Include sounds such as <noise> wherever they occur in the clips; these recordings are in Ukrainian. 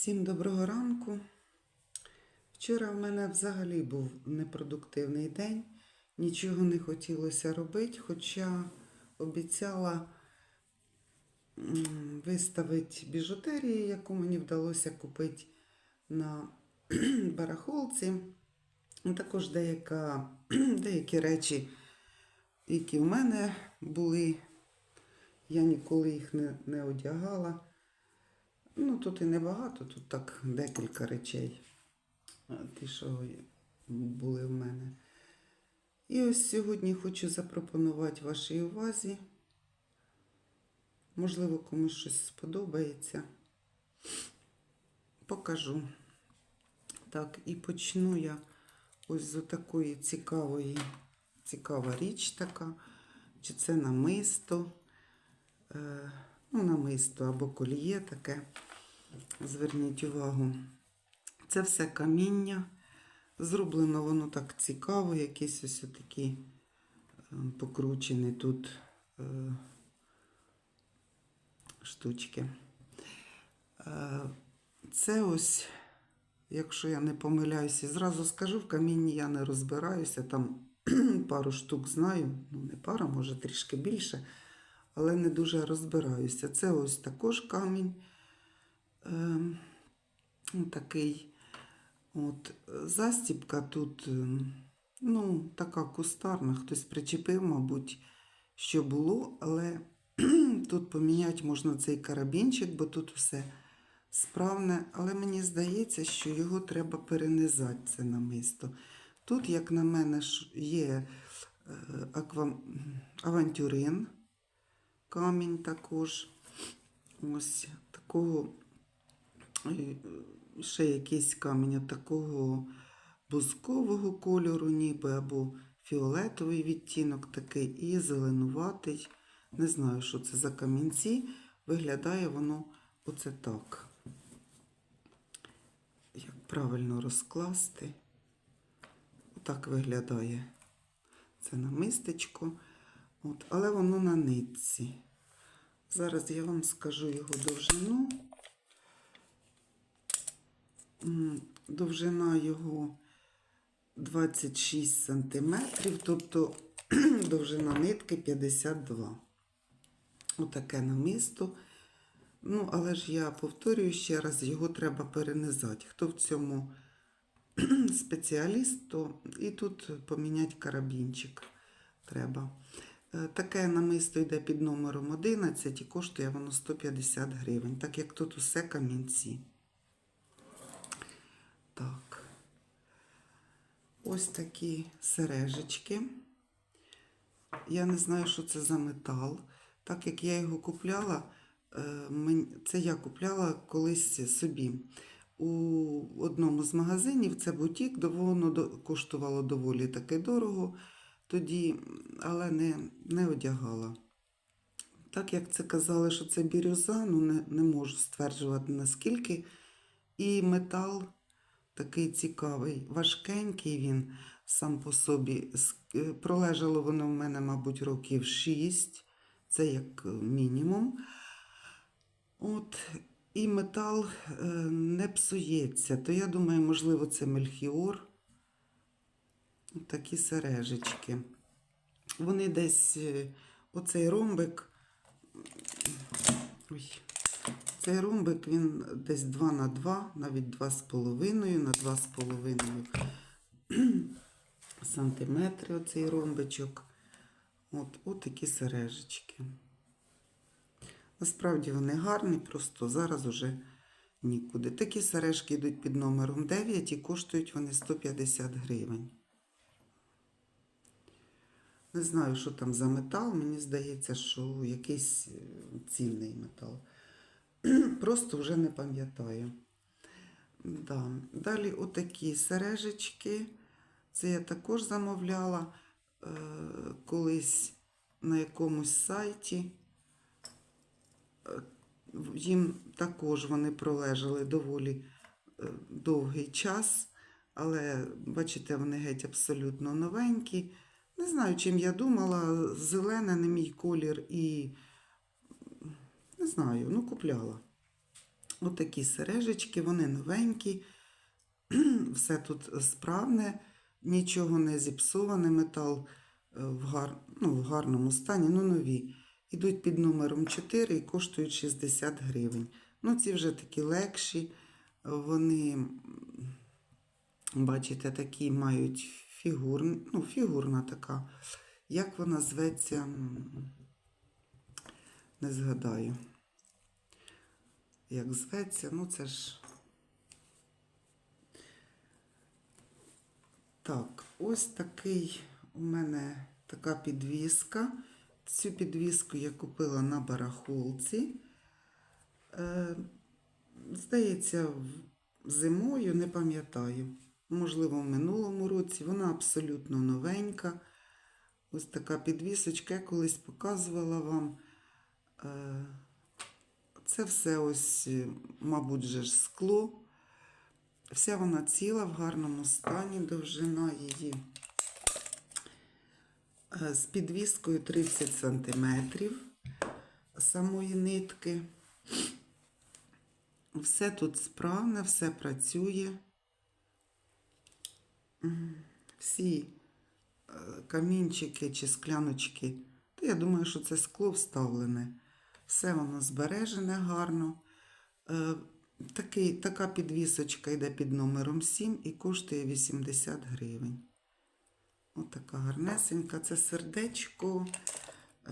Всім доброго ранку. Вчора в мене взагалі був непродуктивний день. Нічого не хотілося робити, хоча обіцяла виставити біжутерію, яку мені вдалося купити на <clears throat> барахолці. Також деяка, <clears throat> деякі речі, які в мене були, я ніколи їх не, не одягала. Ну, тут і небагато, тут так декілька речей. Ті, що були в мене. І ось сьогодні хочу запропонувати вашій увазі. Можливо, комусь щось сподобається. Покажу. Так, і почну я ось з такої цікавої, цікава річ така. Чи це намисто, е, ну, намисто або коліє таке. Зверніть увагу. Це все каміння. Зроблено воно так цікаво, якісь ось такі е, покручені тут е, штучки. Е, Це ось, якщо я не помиляюся, зразу скажу, в камінні я не розбираюся, там <clears throat> пару штук знаю, ну не пара, може трішки більше, але не дуже розбираюся. Це ось також камінь. Ем, ну, такий от застіпка тут, ем, ну, така кустарна, хтось причепив, мабуть, що було, але <clears throat> тут поміняти можна цей карабінчик, бо тут все справне, але мені здається, що його треба перенизати, це намисто. Тут, як на мене, є е, аква... авантюрин, камінь також. Ось такого е, ще якийсь камінь такого бузкового кольору, ніби або фіолетовий відтінок такий, і зеленуватий. Не знаю, що це за камінці. Виглядає воно оце так. Як правильно розкласти? Отак виглядає це намистечко. От, але воно на нитці. Зараз я вам скажу його довжину. Довжина його 26 сантиметрів, тобто <clears throat> довжина нитки 52. Отаке намисто. Ну, але ж я повторюю ще раз, його треба перенизати. Хто в цьому <clears throat> спеціаліст, то і тут поміняти карабінчик треба. Е, Таке намисто йде під номером 11 і коштує воно 150 гривень, так як тут усе камінці. Так. Ось такі сережечки. Я не знаю, що це за метал. Так як я його купляла, е, це я купляла колись собі. У одному з магазинів це бутік, воно коштувало доволі таки дорого тоді, але не, не одягала. Так як це казали, що це бірюза, ну не, не можу стверджувати наскільки. І метал такий цікавий, важкенький він сам по собі. Е, Пролежало воно в мене, мабуть, років 6, це як е, мінімум. От, і метал е, не псується. То я думаю, можливо, це мельхіор. Такі сережечки. Вони десь, оцей ромбик. Ой, цей ромбик він десь 2 на 2, навіть 2,5 на 2,5 <clears throat> сантиметри оцей ромбичок. От, от такі сережечки. Насправді вони гарні, просто зараз уже нікуди. Такі сережки йдуть під номером 9 і коштують вони 150 гривень. Не знаю, що там за метал. Мені здається, що якийсь цінний метал. <clears throat> Просто вже не пам'ятаю. Да. Далі отакі сережечки. Це я також замовляла е, колись на якомусь сайті. Е, Їм також вони пролежали доволі е, довгий час, але бачите, вони геть абсолютно новенькі. Не знаю, чим я думала. Зелене не мій колір і не знаю, ну купляла. Отакі сережечки, вони новенькі, <clears throat> все тут справне, нічого не зіпсоване, метал е, в, гар... ну, в гарному стані, ну нові. Ідуть під номером 4 і коштують 60 гривень. Ну, ці вже такі легші, вони, бачите, такі мають фігур... ну, фігурна така. Як вона зветься, не згадаю. Як зветься, ну це ж. Так, ось такий у мене така підвіска. Цю підвіску я купила на барахолці. Е, здається, зимою, не пам'ятаю. Можливо, в минулому році. Вона абсолютно новенька. Ось така підвісочка. Я колись показувала вам. Е, це все ось, е, мабуть, же ж скло. Вся вона ціла в гарному стані, довжина її е, з підвіскою 30 см самої нитки. Все тут справне, все працює. Всі камінчики чи скляночки, то я думаю, що це скло вставлене. Все воно збережене гарно. Е, Такий, така підвісочка йде під номером 7 і коштує 80 гривень. Отака гарнесенька. Це сердечко.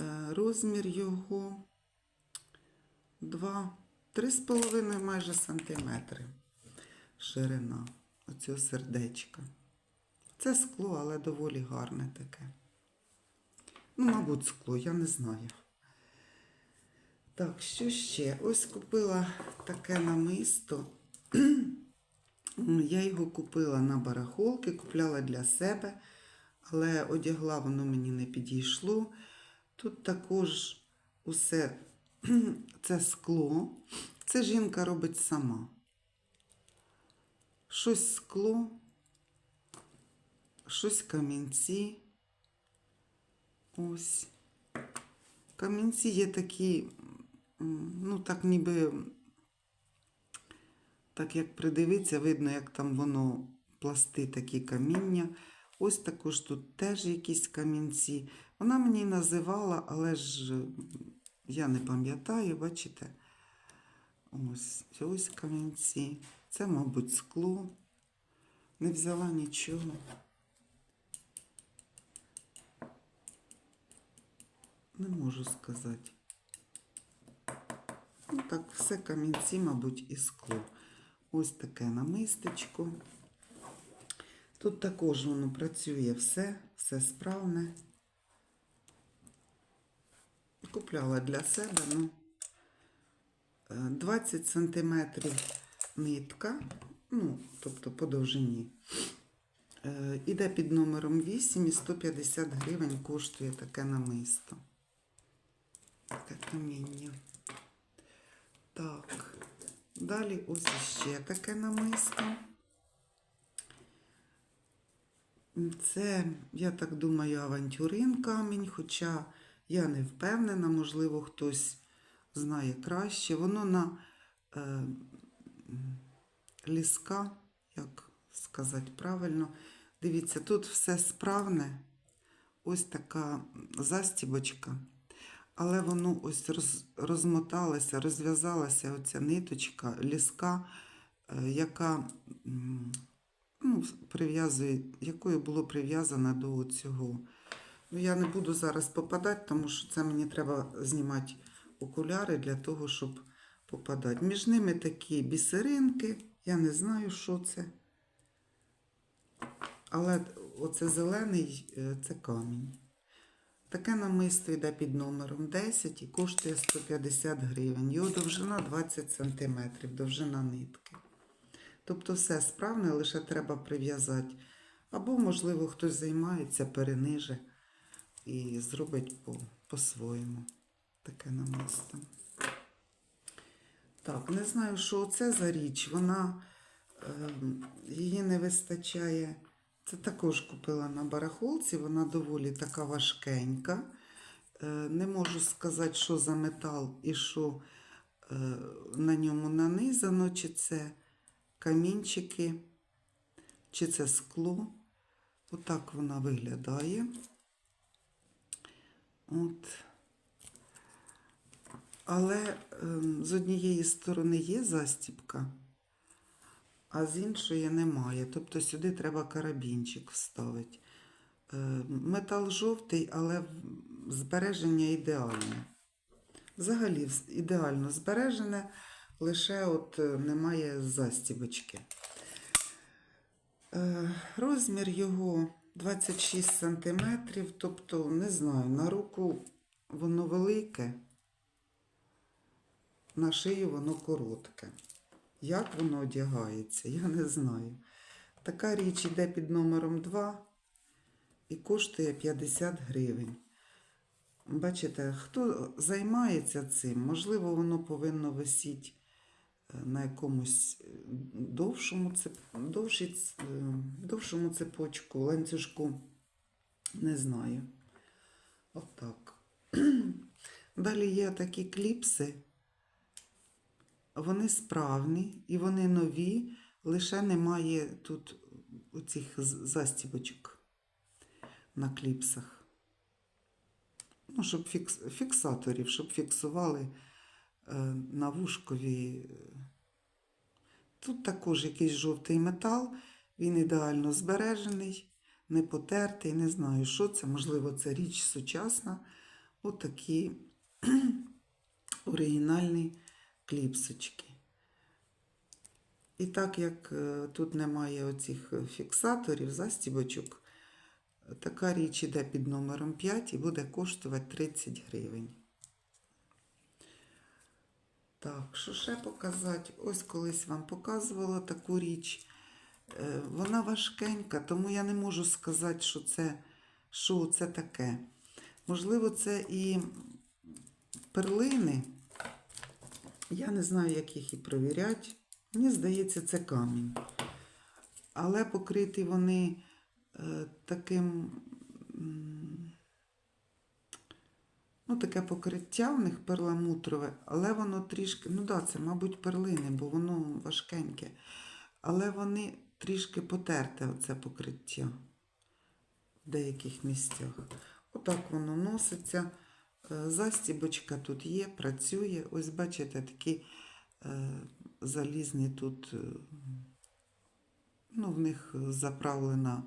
Е, Розмір його 2, 3,5 майже сантиметри. Ширина оцього сердечка. Це скло, але доволі гарне таке. Ну, мабуть, скло, я не знаю. Так, що ще? Ось купила таке намисто. <clears throat> Я його купила на барахолки, купляла для себе, але одягла воно мені не підійшло. Тут також усе <clears throat> це скло. Це жінка робить сама. Щось скло, щось камінці. Ось. Камінці є такі, ну так ніби, так як придивиться, видно, як там воно пласти такі каміння. Ось також тут теж якісь камінці. Вона мені називала, але ж я не пам'ятаю, бачите? Ось, ось камінці. Це, мабуть, скло. Не взяла нічого. Не можу сказати. Так, все камінці, мабуть, і скло. Ось таке намистечко. Тут також воно працює все, все справне. Купляла для себе, ну, е, 20 сантиметрів нитка, ну, тобто по довжині. Е, Іде під номером 8 і 150 гривень коштує таке намисто. Таке каміння. Так. Далі ось ще таке намисто. Це, я так думаю, авантюрин камінь, хоча я не впевнена, можливо, хтось знає краще. Воно на е, ліска, як сказати правильно. Дивіться, тут все справне. Ось така застібочка. Але воно ось роз, розмоталося, розв'язалася оця ниточка, ліска, е, яка ну, прив'язує, якою було прив'язано до цього. Ну, я не буду зараз попадати, тому що це мені треба знімати окуляри для того, щоб попадати. Між ними такі бісеринки, я не знаю, що це. Але оце зелений е, це камінь. Таке намисто йде під номером 10 і коштує 150 гривень. Його довжина 20 см, довжина нитки. Тобто все справне, лише треба прив'язати. Або, можливо, хтось займається, перениже і зробить по- по-своєму таке намисто. Так, не знаю, що це за річ. Вона ем, її не вистачає. Це також купила на барахолці, вона доволі така важкенька. Е, Не можу сказати, що за метал і що е, на ньому нанизано, чи це камінчики, чи це скло. Отак вона виглядає. От. Але ем, з однієї сторони є застіпка, а з іншої немає. Тобто сюди треба карабінчик вставити. Е, метал жовтий, але збереження ідеальне. Взагалі ідеально збережене, лише от е, немає застібочки. Е, Розмір його 26 см, тобто, не знаю, на руку воно велике, на шию воно коротке. Як воно одягається, я не знаю. Така річ йде під номером 2 і коштує 50 гривень. Бачите, хто займається цим, можливо, воно повинно висіти е, на якомусь е, довшому, е, довшому цепочку, ланцюжку. Не знаю. Отак. <clears throat> Далі є такі кліпси. Вони справні і вони нові, лише немає тут оцих застібочок на кліпсах. Ну, щоб фікс... фіксаторів, щоб фіксували е, на вушкові. Тут також якийсь жовтий метал, він ідеально збережений, не потертий, не знаю, що це, можливо, це річ сучасна. Отакі <clears throat> оригінальні кліпсочки. І так як е, тут немає оцих е, фіксаторів, застібочок, така річ іде під номером 5 і буде коштувати 30 гривень. Так, що ще показати? Ось колись вам показувала таку річ. Е, Вона важкенька, тому я не можу сказати, що це, що це таке. Можливо, це і перлини. Я не знаю, як їх і провіряти. Мені здається, це камінь. Але покриті вони е, таким. Ну, таке покриття в них перламутрове, але воно трішки, ну да, це, мабуть, перлини, бо воно важкеньке. Але вони трішки потерте, оце покриття в деяких місцях. Отак воно носиться. Е, Застібочка тут є, працює. Ось бачите, такі е, залізні тут, е, ну, в них заправлена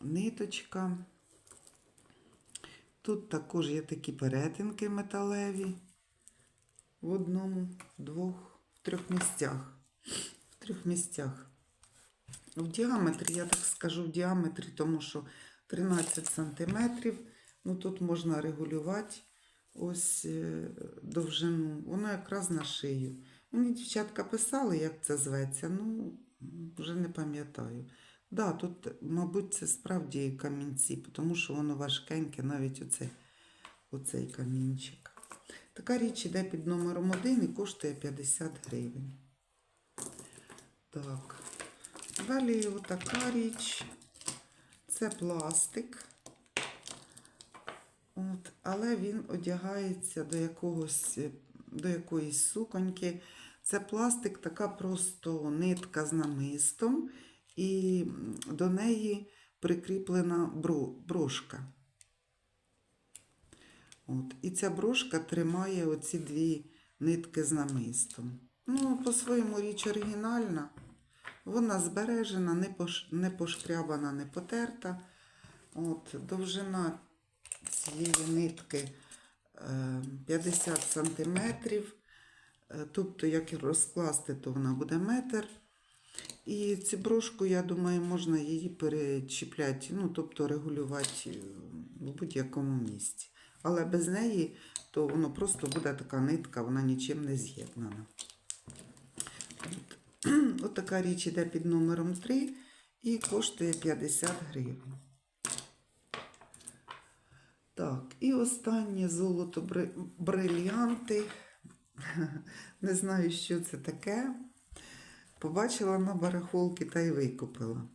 ниточка. Тут також є такі перетинки металеві в одному, в двох, в трьох місцях. В трьох місцях. В діаметрі, я так скажу, в діаметрі, тому що 13 сантиметрів. Ну тут можна регулювати ось е, довжину. Воно якраз на шию. Мені дівчатка писали, як це зветься. Ну, вже не пам'ятаю. Да, тут, мабуть, це справді камінці, тому що воно важкеньке, навіть оцей, оцей камінчик. Така річ іде під номером 1 і коштує 50 гривень. Так. Далі отака річ. Це пластик. От, але він одягається до якогось, до якоїсь суконьки. Це пластик, така просто нитка з намистом, і до неї прикріплена брошка. От, і ця брошка тримає оці дві нитки з намистом. Ну, по-своєму річ оригінальна. Вона збережена, не пошкрябана, не потерта. От, довжина цієї нитки е, 50 сантиметрів. Е, Тобто, як розкласти, то вона буде метр. І цю брошку, я думаю, можна її перечіпляти, ну, тобто регулювати е, в будь-якому місці. Але без неї, то воно просто буде така нитка, вона нічим не з'єднана. От <clears throat> така річ іде під номером 3 і коштує 50 гривень. Так, і останнє золото брильянти. <laughs> Не знаю, що це таке. Побачила на барахолки та й викупила.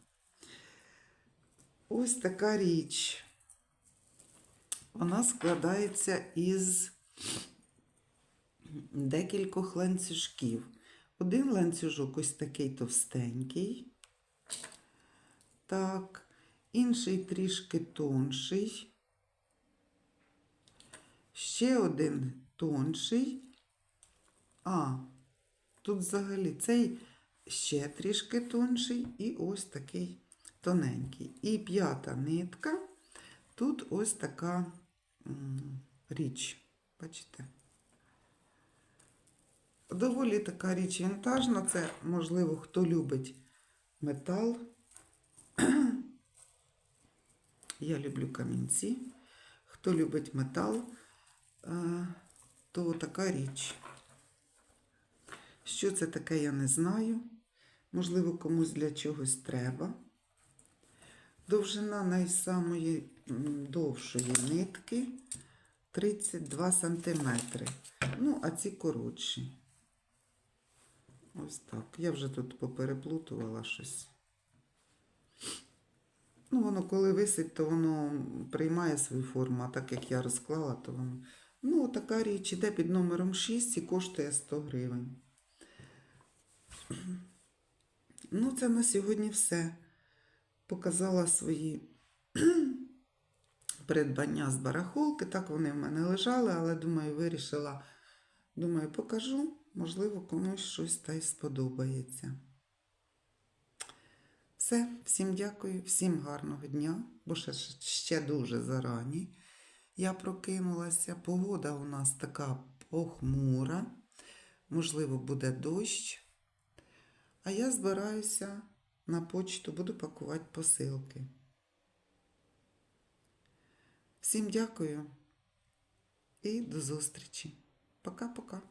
Ось така річ. Вона складається із декількох ланцюжків. Один ланцюжок ось такий товстенький. Так, інший трішки тонший. Ще один тонший. А, тут взагалі цей ще трішки тонший і ось такий тоненький. І п'ята нитка. Тут ось така річ. Бачите? Доволі така річ вінтажна. Це, можливо, хто любить метал. <clears throat> Я люблю камінці. Хто любить метал, то така річ. Що це таке, я не знаю. Можливо, комусь для чогось треба. Довжина найсамої довшої нитки 32 см. Ну, а ці коротші. Ось так. Я вже тут попереплутувала щось. Ну, воно коли висить, то воно приймає свою форму, а так як я розклала, то воно. Ну, така річ іде під номером 6 і коштує 100 гривень. Ну, це на сьогодні все. Показала свої <clears throat> придбання з барахолки. Так вони в мене лежали, але думаю, вирішила. Думаю, покажу. Можливо, комусь щось та й сподобається. Все, всім дякую, всім гарного дня, бо ще, ще дуже зарані. Я прокинулася. Погода у нас така похмура. Можливо, буде дощ. А я збираюся на почту, буду пакувати посилки. Всім дякую і до зустрічі. Пока-пока.